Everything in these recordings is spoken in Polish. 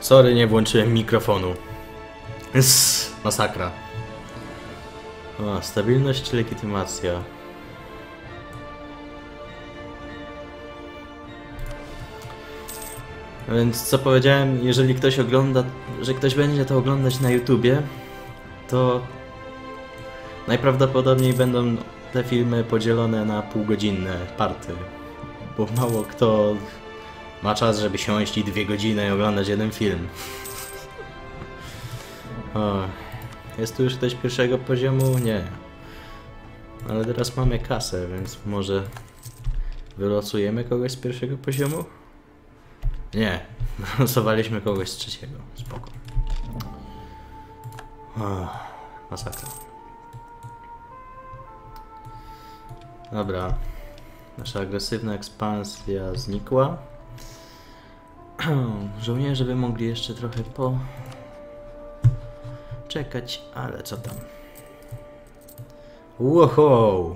Sorry, nie włączyłem mikrofonu. Ss, masakra. O, stabilność, legitymacja. Więc co powiedziałem, jeżeli ktoś ogląda, że ktoś będzie to oglądać na YouTubie, to najprawdopodobniej będą te filmy podzielone na półgodzinne party. Bo mało kto ma czas, żeby siąść i dwie godziny i oglądać jeden film. O, jest tu już ktoś pierwszego poziomu? Nie. Ale teraz mamy kasę, więc może wylosujemy kogoś z pierwszego poziomu? Nie. Wylosowaliśmy kogoś z trzeciego. Spoko. O, masakra. Dobra. Nasza agresywna ekspansja znikła. Żołnierze by mogli jeszcze trochę po... czekać, ale co tam? Wow!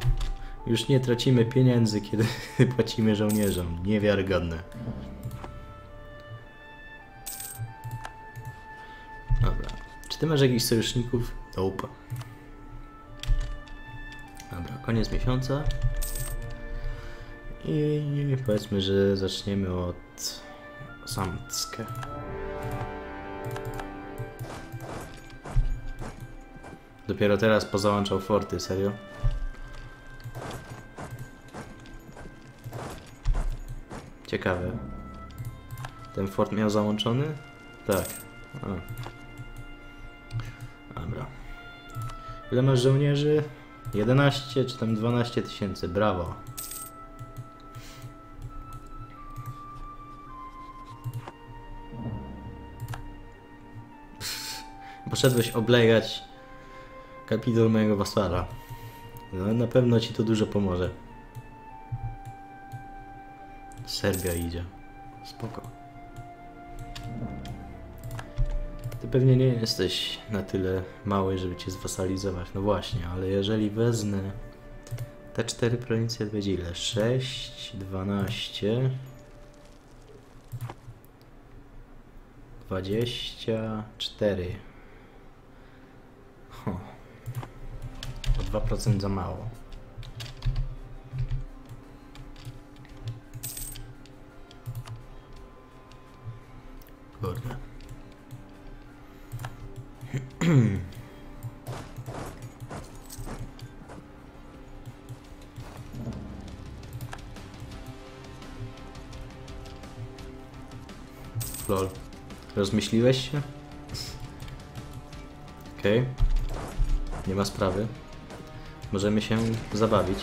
Już nie tracimy pieniędzy, kiedy płacimy żołnierzom. Niewiarygodne. Dobra. Czy ty masz jakichś sojuszników? Nope. Dobra, koniec miesiąca. I powiedzmy, że zaczniemy od Samckę. Dopiero teraz pozałączał forty, serio? Ciekawe. Ten fort miał załączony? Tak. A. Dobra. Ile masz żołnierzy? 11 czy tam 12 tysięcy, brawo. Poszedłeś oblegać kapitol mojego wasala. No, na pewno ci to dużo pomoże. Serbia idzie. Spoko. Ty pewnie nie jesteś na tyle mały, żeby cię zwasalizować. No właśnie, ale jeżeli wezmę te cztery prowincje, będzie ile? 6, 12, 24. O 2% za mało. Kurde. Lol. Rozmyśliłeś się? Okej. Okay. Nie ma sprawy. Możemy się zabawić.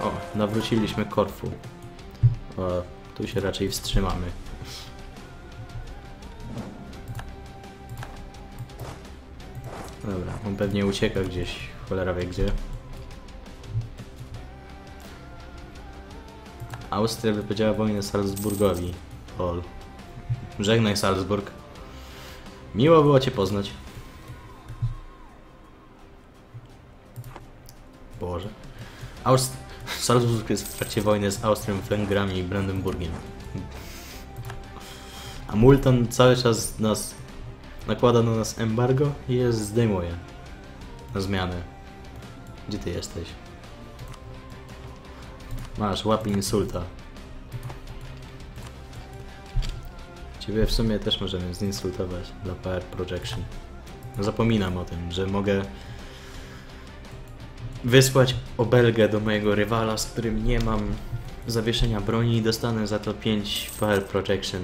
O, nawróciliśmy Korfu. O, tu się raczej wstrzymamy. Dobra, on pewnie ucieka gdzieś, cholera wie gdzie. Austria wypowiedziała wojnę Salzburgowi. Ol. Żegnaj Salzburg. Miło było Cię poznać. Aust Salzburg jest w trakcie wojny z Austrią, Węgrami i Brandenburgiem. A Multan cały czas nas nakłada na nas embargo i je zdejmuje. Na zmianę. Gdzie ty jesteś? Masz, łap insulta. Ciebie w sumie też możemy zinsultować dla PR Projection. Zapominam o tym, że mogę wysłać obelgę do mojego rywala, z którym nie mam zawieszenia broni i dostanę za to 5 PR Projection.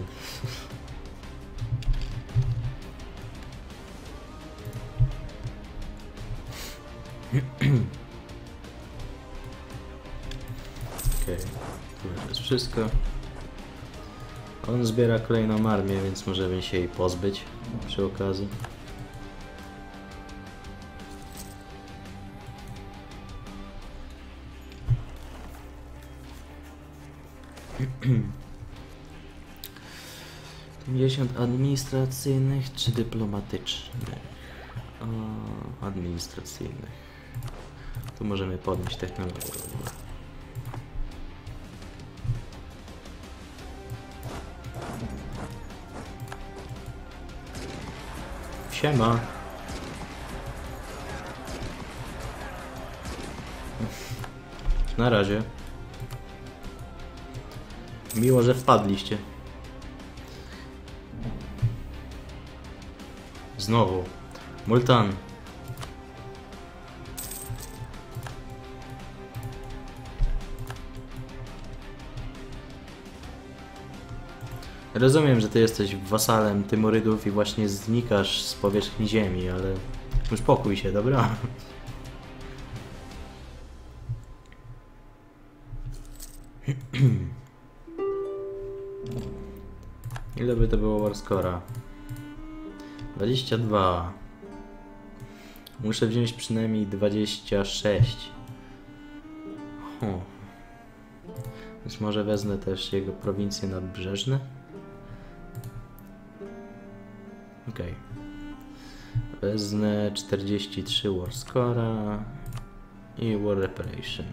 Okej, okay. to jest wszystko. On zbiera kolejną armię, więc możemy się jej pozbyć przy okazji. 50 administracyjnych czy dyplomatycznych? O, administracyjnych. Tu możemy podnieść technologię. Siema. Na razie. Miło, że wpadliście. Znowu. Multan. Rozumiem, że ty jesteś wasalem Tymurydów i właśnie znikasz z powierzchni ziemi, ale uspokój się, dobra? Warscora? 22. Muszę wziąć przynajmniej 26. Huh. Więc może wezmę też jego prowincje nadbrzeżne? Okej. Wezmę 43 War Scora i War Reparation.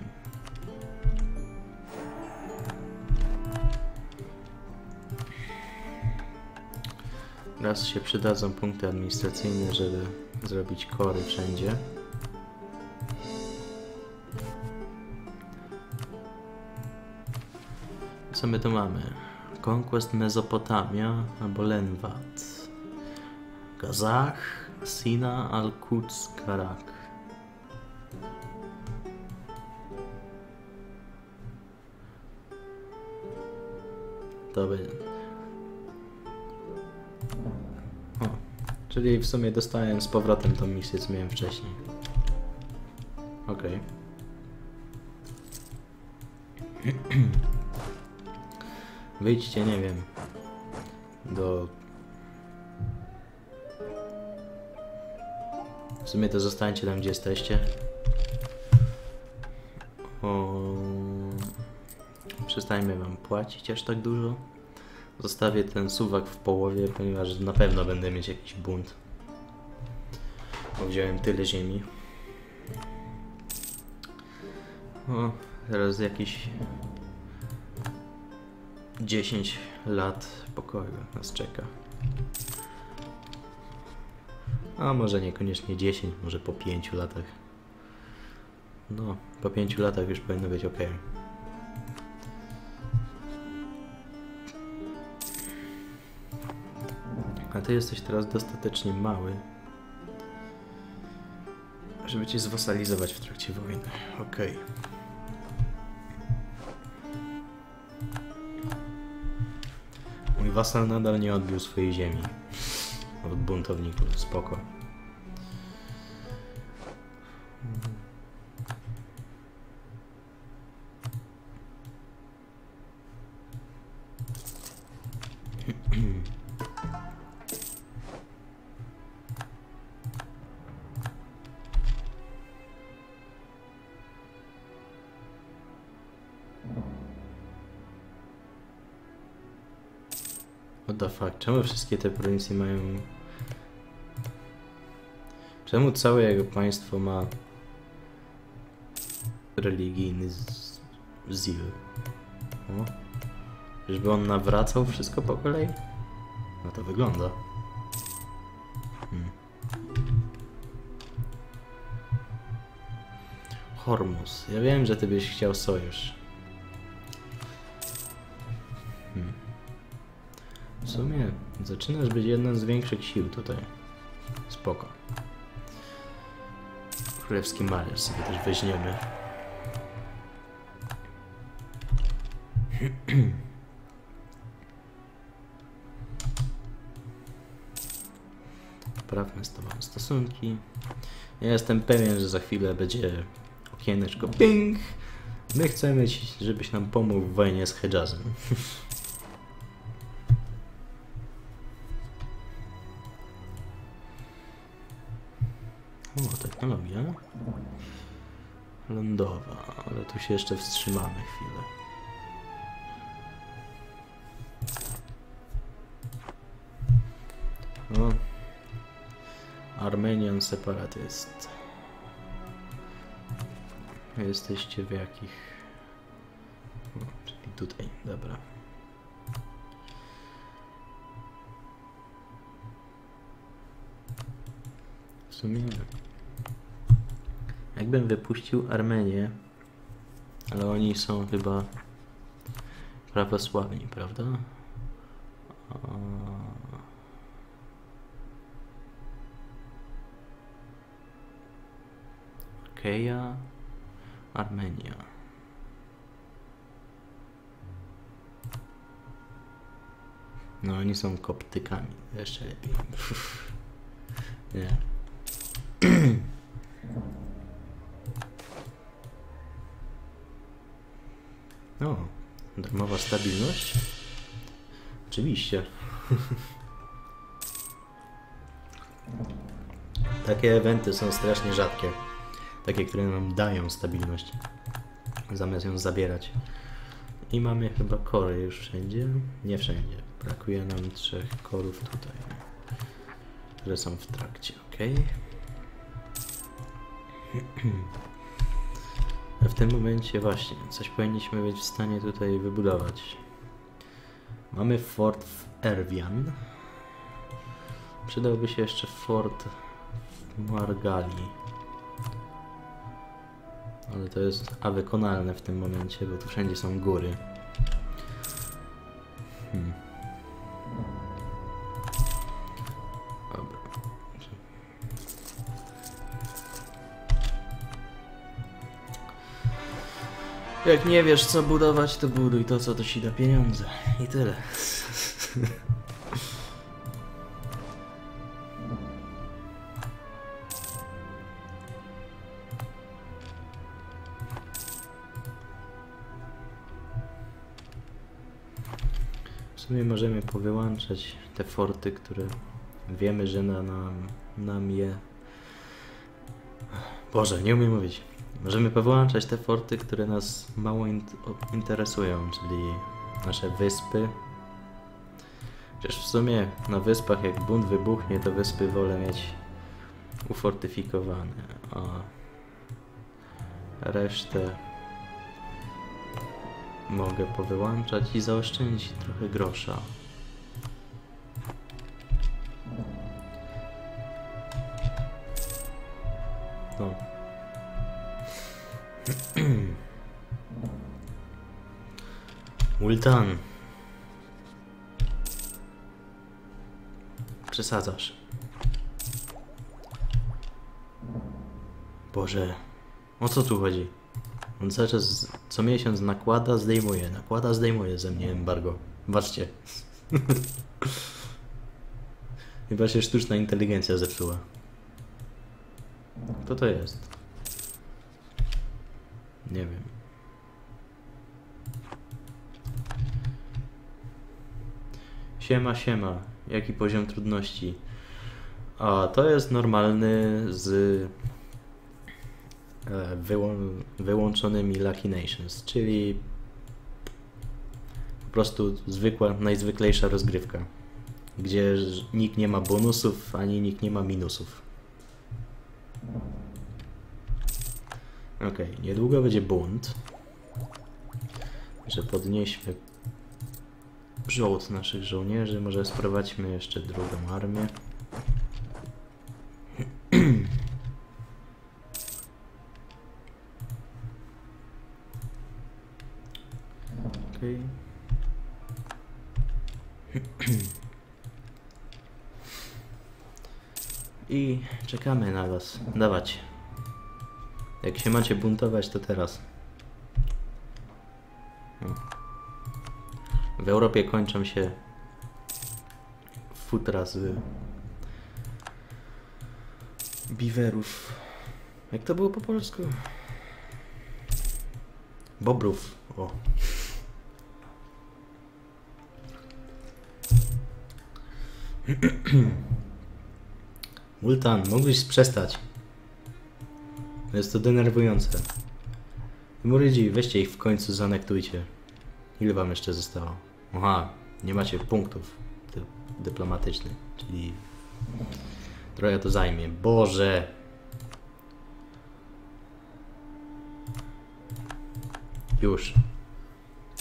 Raz się przydadzą punkty administracyjne, żeby zrobić kory wszędzie. Co my tu mamy? Conquest Mezopotamia albo Lenwat. Kazach, Sina, Al-Quds, Karak. To by... czyli w sumie dostałem z powrotem tą misję, co miałem wcześniej. Okej. Wyjdźcie, nie wiem, do... W sumie to zostańcie tam, gdzie jesteście. O... Przestańmy wam płacić aż tak dużo. Zostawię ten suwak w połowie, ponieważ na pewno będę mieć jakiś bunt. Bo wziąłem tyle ziemi. O, teraz jakieś 10 lat pokoju nas czeka. A może niekoniecznie 10, może po 5 latach. No, po 5 latach już powinno być ok. A ty jesteś teraz dostatecznie mały, żeby cię zwasalizować w trakcie wojny. Okej. Mój wasal nadal nie odbił swojej ziemi od buntowników. Spoko. Wszystkie te prowincje mają... Czemu całe jego państwo ma religijny zil? O? Żeby on nawracał wszystko po kolei? No to wygląda. Hmm. Hormus. Ja wiem, że ty byś chciał sojusz. Hmm. W sumie zaczynasz być jedną z większych sił tutaj. Spoko. Królewski Mariusz sobie też weźmiemy. Poprawmy z tobą stosunki. Ja jestem pewien, że za chwilę będzie okieneczko ping. My chcemy, żebyś nam pomógł w wojnie z Hedżazem. O, technologia. Lądowa, ale tu się jeszcze wstrzymamy chwilę. O. Armenian Separatist. Jesteście w jakich... O, czyli tutaj, dobra. Sumie... Jakbym wypuścił Armenię, ale oni są chyba prawosławni, prawda? Keja, Armenia. No, oni są koptykami. Jeszcze lepiej. Nie. O, darmowa stabilność? Oczywiście. Takie eventy są strasznie rzadkie. Takie, które nam dają stabilność. Zamiast ją zabierać. I mamy chyba kory już wszędzie. Nie wszędzie. Brakuje nam trzech korów tutaj. Które są w trakcie, ok? W tym momencie właśnie coś powinniśmy być w stanie tutaj wybudować. Mamy fort w Erwian. Przydałby się jeszcze fort w Margali. Ale to jest a wykonalne w tym momencie, bo tu wszędzie są góry. Hmm. Jak nie wiesz co budować, to buduj to, co to ci da pieniądze. I tyle. W sumie możemy powyłączać te forty, które wiemy, że na, nam, nam je... Boże, nie umiem mówić. Możemy powyłączać te forty, które nas mało int o- interesują, czyli nasze wyspy. Chociaż w sumie na wyspach jak bunt wybuchnie, to wyspy wolę mieć ufortyfikowane, a resztę mogę powyłączać i zaoszczędzić trochę grosza. No. Ultan. Przesadzasz. Boże, o co tu chodzi? On cały czas, co miesiąc nakłada, zdejmuje, nakłada, zdejmuje ze mnie embargo. Baczcie. Chyba się sztuczna inteligencja zepsuła. Kto to jest? Nie wiem. Siema, siema. Jaki poziom trudności? A to jest normalny z e, wyłą- wyłączonymi Lucky Nations, czyli po prostu zwykła, najzwyklejsza rozgrywka, gdzie nikt nie ma bonusów, ani nikt nie ma minusów. Okej, niedługo będzie bunt, że podnieśmy żołd naszych żołnierzy, może sprowadźmy jeszcze drugą armię. Okej. I czekamy na was. Dawać. Jak się macie buntować, to teraz. W Europie kończą się futra z biwerów. Jak to było po polsku? Bobrów. O. Multan, mógłbyś przestać. Jest to denerwujące. Murydzi, weźcie ich w końcu, zanektujcie. Ile wam jeszcze zostało? Aha, nie macie punktów dy dyplomatycznych, czyli trochę to zajmie. Boże! Już.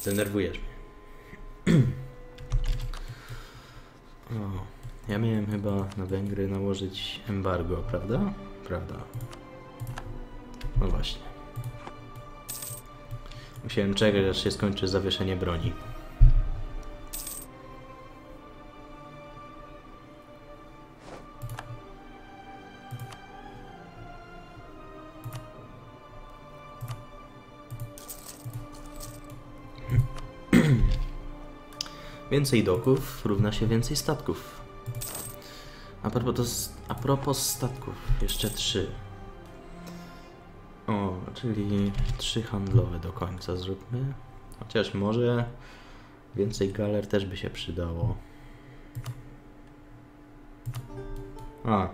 Denerwujesz mnie. o. Ja miałem chyba na Węgry nałożyć embargo, prawda? Prawda. No właśnie. Musiałem czekać, aż się skończy zawieszenie broni. Więcej doków równa się więcej statków. A propos, a propos statków, jeszcze trzy. Czyli trzy handlowe do końca zróbmy. Chociaż może więcej galer też by się przydało. A,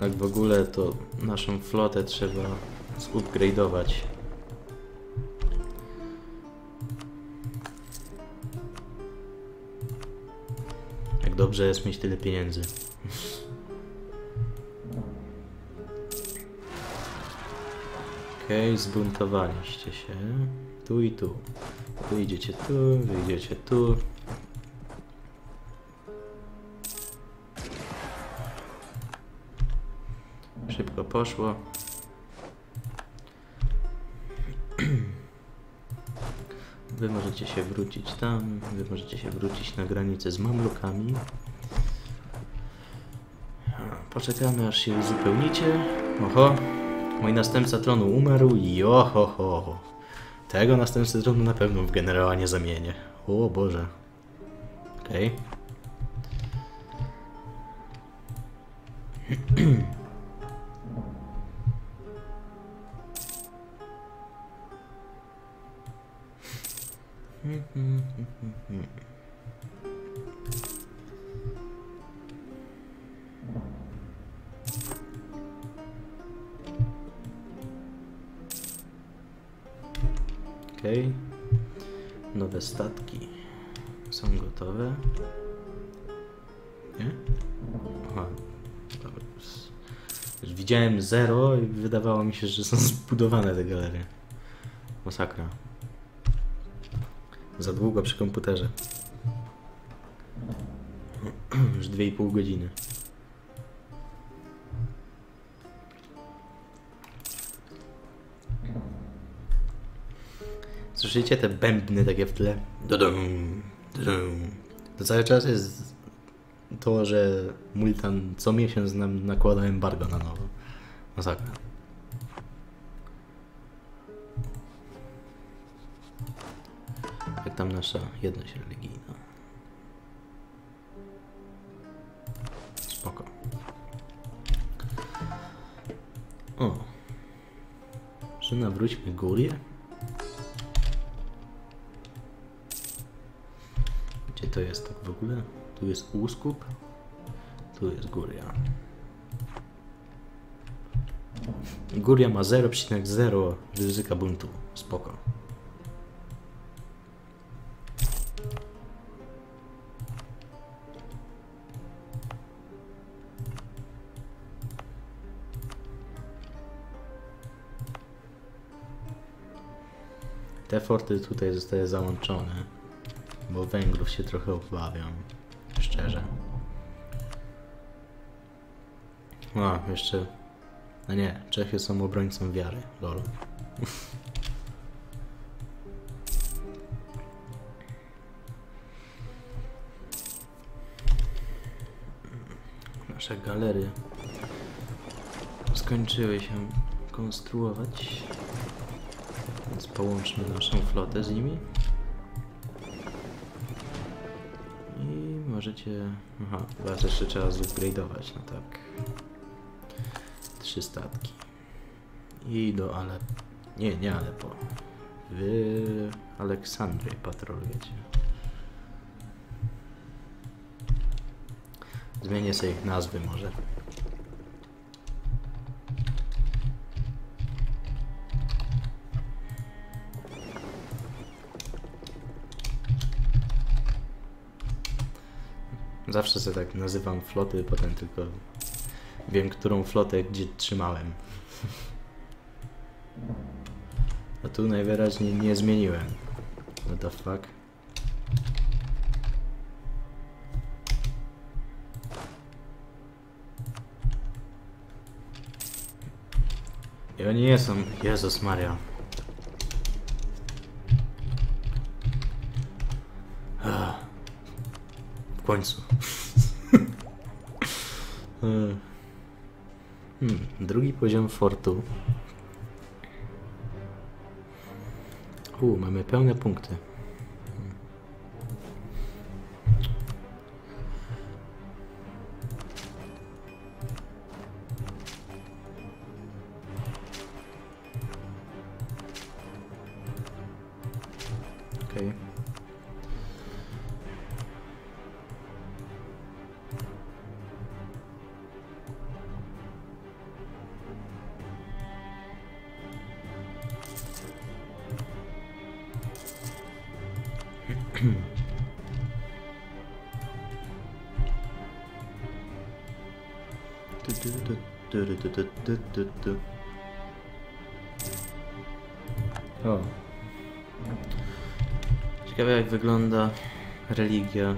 tak w ogóle to naszą flotę trzeba zupgrade'ować. Jak dobrze jest mieć tyle pieniędzy. Okej, zbuntowaliście się. Tu i tu. Wyjdziecie tu, wyjdziecie tu. Szybko poszło. Wy możecie się wrócić tam, wy możecie się wrócić na granicę z Mamlukami. Poczekamy aż się uzupełnicie. Oho, mój następca tronu umarł i oho, ho. Tego następcy tronu na pewno w generała nie zamienię. O Boże. Okej. Okej. Nowe statki są gotowe. Nie? Aha. Już widziałem zero i wydawało mi się, że są zbudowane te galerie. Masakra. Za długo przy komputerze. Już 2,5 godziny. Słyszycie te bębny takie w tle? Dudum, dudum. To cały czas jest to, że Multan co miesiąc nam nakłada embargo na nowo. Masakra. Jak tam nasza jedność religijna. Spoko. O. Że nawróćmy Gurię? To jest tak w ogóle? Tu jest Uskup, tu jest Guria. Guria ma 0,0 ryzyka buntu. Spoko. Te forty tutaj zostaje załączone, Węgrów się trochę obawiam, szczerze. A, jeszcze... No nie, Czechy są obrońcą wiary, lol. Nasze galery skończyły się konstruować. Więc połączmy naszą flotę z nimi. Możecie... Aha, was jeszcze trzeba zupgrade'ować, no tak. Trzy statki. I do Ale... Nie, nie Alepo. Wy Aleksandrii patrolujecie. Zmienię sobie ich nazwy może. Zawsze sobie tak nazywam floty, potem tylko wiem, którą flotę gdzie trzymałem. A tu najwyraźniej nie zmieniłem. What the fuck? I oni nie są... Jezus Maria. Końcu. Hmm, drugi poziom fortu. U, mamy pełne punkty. Okej. Tu, tu, tu, tu, tu. O. Ciekawe jak wygląda religia.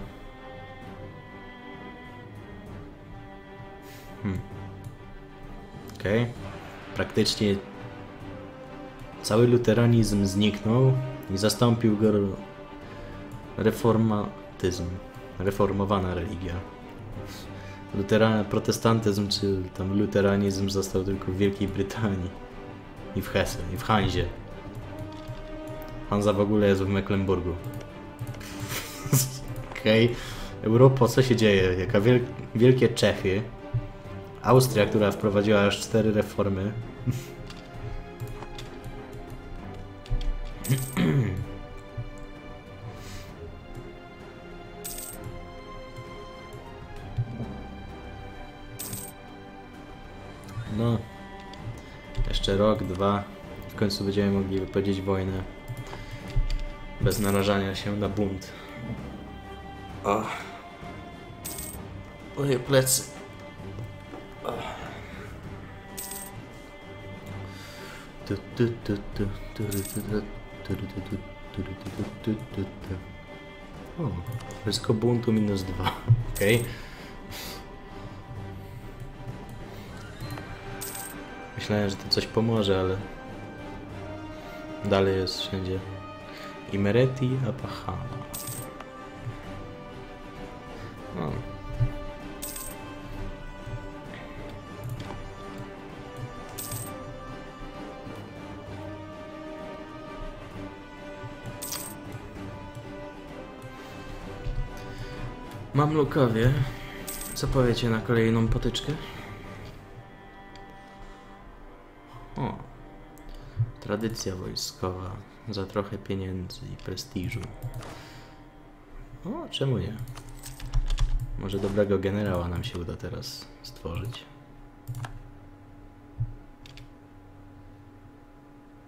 Hmm. Okej. Praktycznie cały luteranizm zniknął i zastąpił go reformatyzm. Reformowana religia. Lutera, protestantyzm czy tam luteranizm został tylko w Wielkiej Brytanii i w Hesse, i w Hanzie. Hanza w ogóle jest w Mecklenburgu. Okej. Okay. Europa, co się dzieje? Jaka wiel wielkie Czechy. Austria, która wprowadziła aż cztery reformy. 2. W końcu będziemy mogli wypowiedzieć wojnę bez narażania się na bunt. O. Moje plecy. O. O, ryzyko buntu minus dwa. Okej. Okay. Myślałem, że to coś pomoże, ale dalej jest wszędzie. Imereti Apahana. O. Mam lukowie. Co powiecie na kolejną potyczkę? Tradycja wojskowa. Za trochę pieniędzy i prestiżu. O, czemu nie? Może dobrego generała nam się uda teraz stworzyć.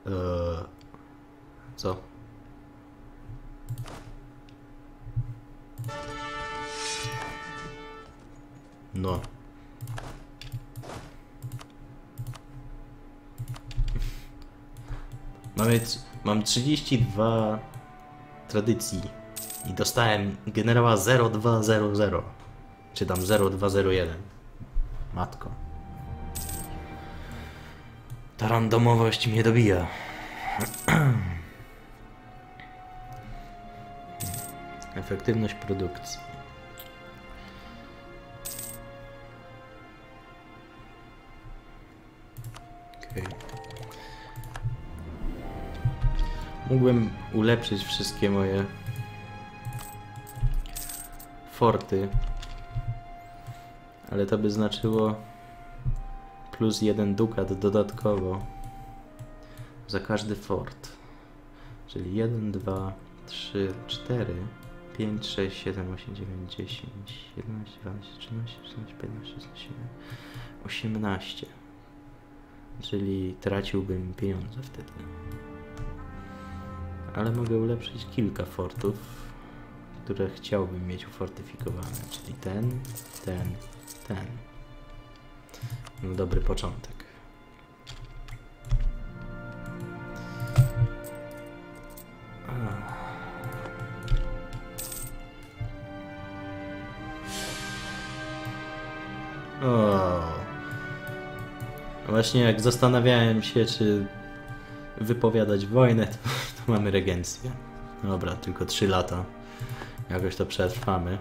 Eee, co? No. Mamy, mam 32 tradycji i dostałem generała 0200. Czy tam 0201. Matko. Ta randomowość mnie dobija. Efektywność produkcji. Okay. Mógłbym ulepszyć wszystkie moje forty, ale to by znaczyło plus jeden dukat dodatkowo za każdy fort. Czyli 1, 2, 3, 4, 5, 6, 7, 8, 9, 10, 11, 12, 13, 14, 15, 16, 17, 18. Czyli traciłbym pieniądze wtedy. Ale mogę ulepszyć kilka fortów, które chciałbym mieć ufortyfikowane. Czyli ten, ten, ten. No dobry początek. O. Właśnie jak zastanawiałem się, czy wypowiadać wojnę, to, mamy regencję. Dobra, tylko 3 lata. Jakoś to przetrwamy.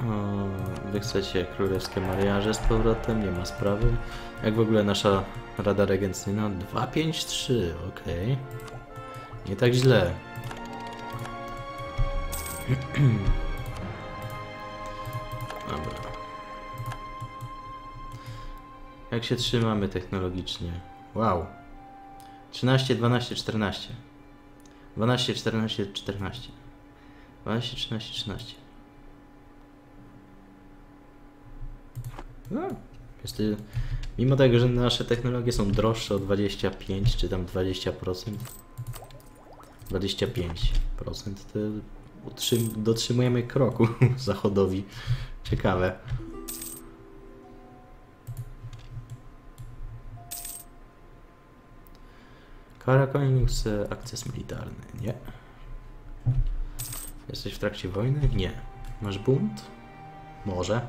O, wy chcecie królewskie mariaże z powrotem, nie ma sprawy. Jak w ogóle nasza rada regencyjna? 253, okej. Nie tak źle. Dobra. Jak się trzymamy technologicznie? Wow. 13, 12, 14. 12, 14, 14. 12, 13, 13. No, jest, y, mimo tego, że nasze technologie są droższe o 25 czy tam 20%, 25%, to dotrzymujemy kroku zachodowi. Ciekawe. Karakonik akces militarny. Nie. Jesteś w trakcie wojny? Nie. Masz bunt? Może.